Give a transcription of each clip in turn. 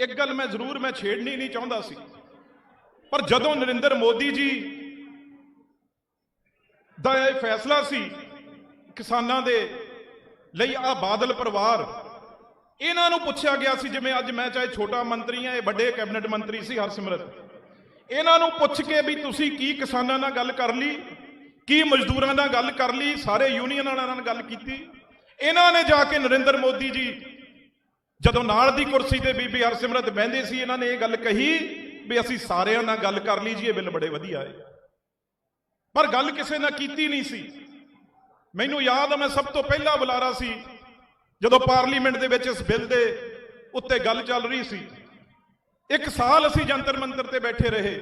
ਇੱਕ ਗੱਲ ਮੈਂ ਜ਼ਰੂਰ, ਮੈਂ ਛੇੜਨੀ ਨਹੀਂ ਚਾਹੁੰਦਾ ਸੀ। ਪਰ ਜਦੋਂ ਨਰਿੰਦਰ ਮੋਦੀ ਜੀ ਦਾ ਇਹ ਫੈਸਲਾ ਸੀ ਕਿਸਾਨਾਂ ਦੇ ਲਈ ਆ ਬਾਦਲ ਪਰਿਵਾਰ, ਇਹਨਾਂ ਨੂੰ ਪੁੱਛਿਆ ਗਿਆ ਸੀ, ਜਿਵੇਂ ਅੱਜ ਮੈਂ ਚਾਹੇ ਛੋਟਾ ਮੰਤਰੀ ਆ ਇਹ ਵੱਡੇ ਕੈਬਨਿਟ ਮੰਤਰੀ ਸੀ ਹਰਸਿਮਰਤ। ਇਹਨਾਂ ਨੂੰ ਪੁੱਛ ਕੇ ਵੀ ਤੁਸੀਂ ਕੀ ਕਿਸਾਨਾਂ ਨਾਲ ਗੱਲ ਕਰ ਲਈ, ਕੀ ਮਜ਼ਦੂਰਾਂ ਨਾਲ ਗੱਲ ਕਰ ਲਈ, ਸਾਰੇ ਯੂਨੀਅਨਾਂ ਨਾਲ ਗੱਲ ਕੀਤੀ। ਇਹਨਾਂ ਨੇ ਜਾ ਕੇ ਨਰਿੰਦਰ ਮੋਦੀ ਜੀ ਜਦੋਂ ਨਾਲ ਦੀ ਕੁਰਸੀ ਤੇ ਬੀਬੀ ਹਰਸਿਮਰਤ ਬਹਿੰਦੇ ਸੀ, ਇਹਨਾਂ ਨੇ ਇਹ ਗੱਲ ਕਹੀ ਵੀ ਅਸੀਂ ਸਾਰਿਆਂ ਨਾਲ ਗੱਲ ਕਰ ਲਈ ਜੀ ਇਹ ਬਿੱਲ ਬੜੇ ਵਧੀਆ ਹੈ ਪਰ ਗੱਲ ਕਿਸੇ ਨਾਲ ਕੀਤੀ ਨਹੀਂ ਸੀ। ਮੈਨੂੰ ਯਾਦ ਆ, ਮੈਂ ਸਭ ਤੋਂ ਪਹਿਲਾ ਬੁਲਾਰਾ ਸੀ, ਜਦੋਂ ਪਾਰਲੀਮੈਂਟ ਦੇ ਵਿੱਚ ਇਸ ਬਿੱਲ ਦੇ ਉੱਤੇ ਗੱਲ ਚੱਲ ਰਹੀ ਸੀ। ਇੱਕ ਸਾਲ ਅਸੀਂ ਜੰਤਰ ਮੰਤਰ ਤੇ ਬੈਠੇ ਰਹੇ,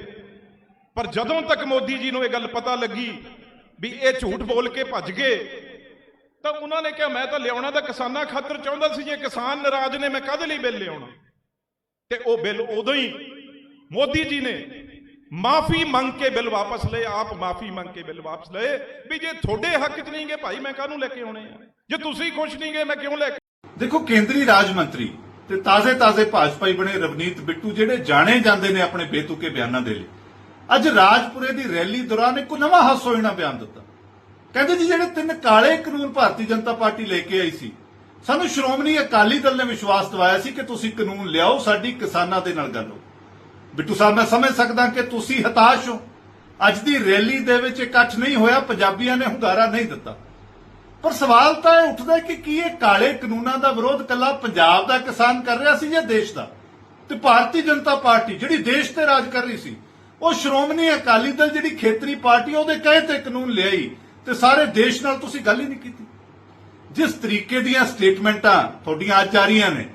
ਪਰ ਜਦੋਂ ਤੱਕ ਮੋਦੀ ਜੀ ਨੂੰ ਇਹ ਗੱਲ ਪਤਾ ਲੱਗੀ ਵੀ ਇਹ ਝੂਠ ਬੋਲ ਕੇ ਭੱਜ ਗਏ ਤਾਂ ਉਹਨਾਂ ਨੇ ਕਿਹਾ, ਮੈਂ ਤਾਂ ਲਿਆਉਣਾ ਤਾਂ ਕਿਸਾਨਾਂ ਖਾਤਰ ਚਾਹੁੰਦਾ ਸੀ, ਜੇ ਕਿਸਾਨ ਨਾਰਾਜ਼ ਨੇ, ਮੈਂ ਕਦੇ ਲਈ ਬਿੱਲ ਲਿਆਉਣਾ? ਤੇ ਉਹ ਬਿੱਲ ਉਦੋਂ ਹੀ ਮੋਦੀ ਜੀ ਨੇ ਮਾਫੀ ਮੰਗ ਕੇ ਬਿੱਲ ਵਾਪਸ ਲਏ, ਆਪ ਮਾਫੀ ਮੰਗ ਕੇ ਬਿੱਲ ਵਾਪਸ ਲਏ, ਵੀ ਜੇ ਤੁਹਾਡੇ ਹੱਕ 'ਚ ਨਹੀਂ ਭਾਈ ਮੈਂ ਕਾਹਨੂੰ ਲੈ ਕੇ ਆਉਣੇ ਆ? ਜੇ ਤੁਸੀਂ ਖੁਸ਼ ਨਹੀਂ ਗਏ ਮੈਂ ਕਿਉਂ ਲੈ ਕੇ ਦੇਖੋ, ਕੇਂਦਰੀ ਰਾਜ ਮੰਤਰੀ ਤੇ ਤਾਜ਼ੇ-ਤਾਜ਼ੇ ਭਾਜਪਾਈ ਬਣੇ ਰਵਨੀਤ ਬਿੱਟੂ, ਜਿਹੜੇ ਜਾਣੇ ਜਾਂਦੇ ਨੇ ਆਪਣੇ ਬੇਤੁਕੇ ਬਿਆਨਾਂ ਦੇ ਲਈ, ਅੱਜ ਰਾਜਪੁਰੇ ਦੀ ਰੈਲੀ ਦੌਰਾਨ ਇੱਕ ਨਵਾਂ ਹਾਸੋਹੀਣਾ ਬਿਆਨ ਦਿੱਤਾ। ਕਹਿੰਦੇ ਜੀ ਜਿਹੜੇ ਤਿੰਨ ਕਾਲੇ ਕਾਨੂੰਨ ਭਾਰਤੀ ਜਨਤਾ ਪਾਰਟੀ ਲੈ ਕੇ ਆਈ ਸੀ, ਸਾਨੂੰ ਸ਼੍ਰੋਮਣੀ ਅਕਾਲੀ ਦਲ ਨੇ ਵਿਸ਼ਵਾਸ ਦਿਵਾਇਆ ਸੀ ਕਿ ਤੁਸੀਂ ਕਾਨੂੰਨ ਲਿਆਓ, ਸਾਡੀ ਕਿਸਾਨਾਂ ਦੇ ਨਾਲ ਗੱਲ ਹੋ ਬਿੱਟੂ ਸਾਹਿਬ ਮੈਂ ਸਮਝ ਸਕਦਾ ਕਿ ਤੁਸੀਂ ਹਤਾਸ਼ ਹੋ। ਅੱਜ ਦੀ ਰੈਲੀ ਦੇ ਵਿੱਚ ਇਕੱਠ ਨਹੀਂ ਹੋਇਆ, ਪੰਜਾਬੀਆਂ ਨੇ ਹੁੰਗਾਰਾ ਨਹੀਂ ਦਿੱਤਾ। ਪਰ ਸਵਾਲ ਤਾਂ ਇਹ ਉੱਠਦਾ ਕਿ ਕੀ ਇਹ ਕਾਲੇ ਕਾਨੂੰਨਾਂ ਦਾ ਵਿਰੋਧ ਕੱਲਾ ਪੰਜਾਬ ਦਾ ਕਿਸਾਨ ਕਰ ਰਿਹਾ ਸੀ ਜਾਂ ਦੇਸ਼ ਦਾ? ਤੇ ਭਾਰਤੀ ਜਨਤਾ ਪਾਰਟੀ, ਜਿਹੜੀ ਦੇਸ਼ ਤੇ ਰਾਜ ਕਰ ਰਹੀ ਸੀ, ਉਹ ਸ਼੍ਰੋਮਣੀ ਅਕਾਲੀ ਦਲ, ਜਿਹੜੀ ਖੇਤਰੀ ਪਾਰਟੀ, ਉਹਦੇ ਕਹੇ ਤੇ ਕਾਨੂੰਨ ਲਿਆਈ। ਤੇ ਸਾਰੇ ਦੇਸ਼ ਨਾਲ ਤੁਸੀਂ ਗੱਲ ਹੀ ਨਹੀਂ ਕੀਤੀ। ਜਿਸ ਤਰੀਕੇ ਦੀਆਂ ਸਟੇਟਮੈਂਟਾਂ ਤੁਹਾਡੀਆਂ ਅੱਜ ਆ ਰਹੀਆਂ ਨੇ,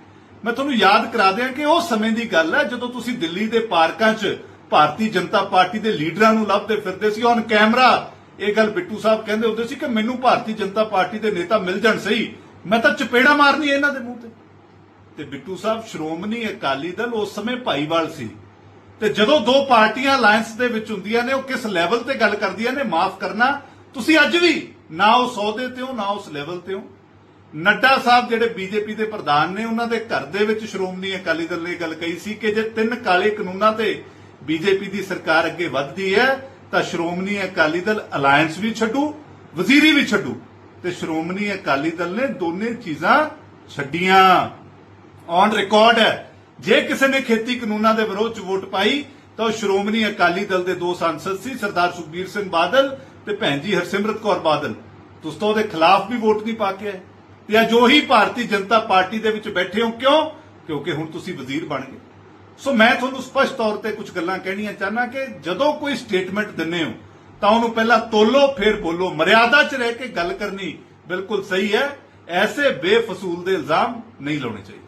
ਮੈਂ ਤੁਹਾਨੂੰ ਯਾਦ ਕਰਾ ਦਿਆਂ ਕਿ ਉਹ ਸਮੇਂ ਦੀ ਗੱਲ ਹੈ ਜਦੋਂ ਤੁਸੀਂ ਦਿੱਲੀ ਦੇ ਪਾਰਕਾਂ 'ਚ ਭਾਰਤੀ ਜਨਤਾ ਪਾਰਟੀ ਦੇ ਲੀਡਰਾਂ ਨੂੰ ਲੱਭਦੇ ਫਿਰਦੇ ਸੀ। ਔਨ ਕੈਮਰਾ, ਇਹ ਗੱਲ ਬਿੱਟੂ ਸਾਹਿਬ ਕਹਿੰਦੇ ਹੁੰਦੇ ਸੀ ਕਿ ਮੈਨੂੰ ਭਾਰਤੀ ਜਨਤਾ ਪਾਰਟੀ ਦੇ ਨੇਤਾ ਮਿਲ ਜਾਣ ਸਹੀ। ਮੈਂ ਤਾਂ ਚਪੇੜਾ ਮਾਰਨੀ ਇਹਨਾਂ ਦੇ ਮੂੰਹ ਤੇ। ਤੇ ਬਿੱਟੂ ਸਾਹਿਬ, ਸ਼੍ਰੋਮਣੀ ਅਕਾਲੀ ਦਲ ਉਸ ਸਮੇਂ ਭਾਈਵਾਲ ਸੀ। ਤੇ ਜਦੋਂ ਦੋ ਪਾਰਟੀਆਂ ਅਲਾਈਅੰਸ ਦੇ ਵਿੱਚ ਹੁੰਦੀਆਂ ਨੇ, ਉਹ ਕਿਸ ਲੈਵਲ ਤੇ ਗੱਲ ਕਰਦੀਆਂ ਨੇ, ਮਾਫ ਕਰਨਾ। ਤੁਸੀਂ ਅੱਜ ਵੀ ਨਾ ਉਸ ਸੌਦੇ ਤੇ ਹੋ, ਨਾ ਉਸ ਲੈਵਲ ਤੇ ਹੋ। ਨੱਡਾ ਸਾਹਿਬ ਜਿਹੜੇ ਬੀਜੇਪੀ ਦੇ ਪ੍ਰਧਾਨ ਨੇ, ਉਹਨਾਂ ਦੇ ਘਰ ਦੇ ਵਿੱਚ ਸ਼੍ਰੋਮਣੀ ਅਕਾਲੀ ਦਲ ਨੇ ਇਹ ਗੱਲ ਕਹੀ ਸੀ ਕਿ ਜੇ ਤਿੰਨ ਕਾਲੇ ਕਾਨੂੰਨਾਂ ਤੇ ਬੀਜੇਪੀ ਦੀ ਸਰਕਾਰ ਅੱਗੇ ਵੱਧਦੀ ਹੈ, ਤਾਂ ਸ਼੍ਰੋਮਣੀ ਅਕਾਲੀ ਦਲ ਅਲਾਈਅੰਸ ਵੀ ਛੱਡੂ, ਵਜ਼ੀਰੀ ਵੀ ਛੱਡੂ। ਤੇ ਸ਼੍ਰੋਮਣੀ ਅਕਾਲੀ ਦਲ ਨੇ ਦੋਨੇ ਚੀਜ਼ਾਂ ਛੱਡੀਆਂ। ਔਨ ਰਿਕਾਰਡ ਹੈ। ਜੇ ਕਿਸੇ ਨੇ ਖੇਤੀ ਕਾਨੂੰਨਾਂ ਦੇ ਵਿਰੋਧ ਚ ਵੋਟ ਪਾਈ ਤਾਂ ਉਹ ਸ਼੍ਰੋਮਣੀ ਅਕਾਲੀ ਦਲ ਦੇ ਦੋ ਸੰਸਦ ਸੀ, ਸਰਦਾਰ ਸੁਖਬੀਰ ਸਿੰਘ ਬਾਦਲ ਤੇ ਭੈਣ ਜੀ ਹਰਸਿਮਰਤ ਕੌਰ ਬਾਦਲ। ਤੁਸੀਂ ਤਾਂ ਉਹਦੇ ਖਿਲਾਫ ਵੀ ਵੋਟ ਨਹੀਂ ਪਾ ਕੇ ਆਏ। ਤੇ ਅੱਜ ਉਹੀ ਭਾਰਤੀ ਜਨਤਾ ਪਾਰਟੀ ਦੇ ਵਿੱਚ ਬੈਠੇ ਹੋ ਕਿਉਂ? ਕਿਉਂਕਿ ਹੁਣ ਤੁਸੀਂ ਵਜ਼ੀਰ ਬਣ ਗਏ। ਸੋ ਮੈਂ ਤੁਹਾਨੂੰ ਸਪਸ਼ਟ ਤੌਰ ਤੇ ਕੁਝ ਗੱਲਾਂ ਕਹਿਣੀਆਂ ਚਾਹਨਾ ਕਿ ਜਦੋਂ ਕੋਈ ਸਟੇਟਮੈਂਟ ਦਿੰਨੇ ਹੋ, ਤਾਂ ਉਹਨੂੰ ਪਹਿਲਾਂ ਤੋਲੋ, ਫਿਰ ਬੋਲੋ। ਮਰਿਆਦਾ 'ਚ ਰਹਿ ਕੇ ਗੱਲ ਕਰਨੀ ਬਿਲਕੁਲ ਸਹੀ ਹੈ। ਐਸੇ ਬੇਫਸੂਲ ਦੇ ਇਲਜ਼ਾਮ ਨਹੀਂ ਲਾਉਣੇ ਚਾਹੀਦੇ।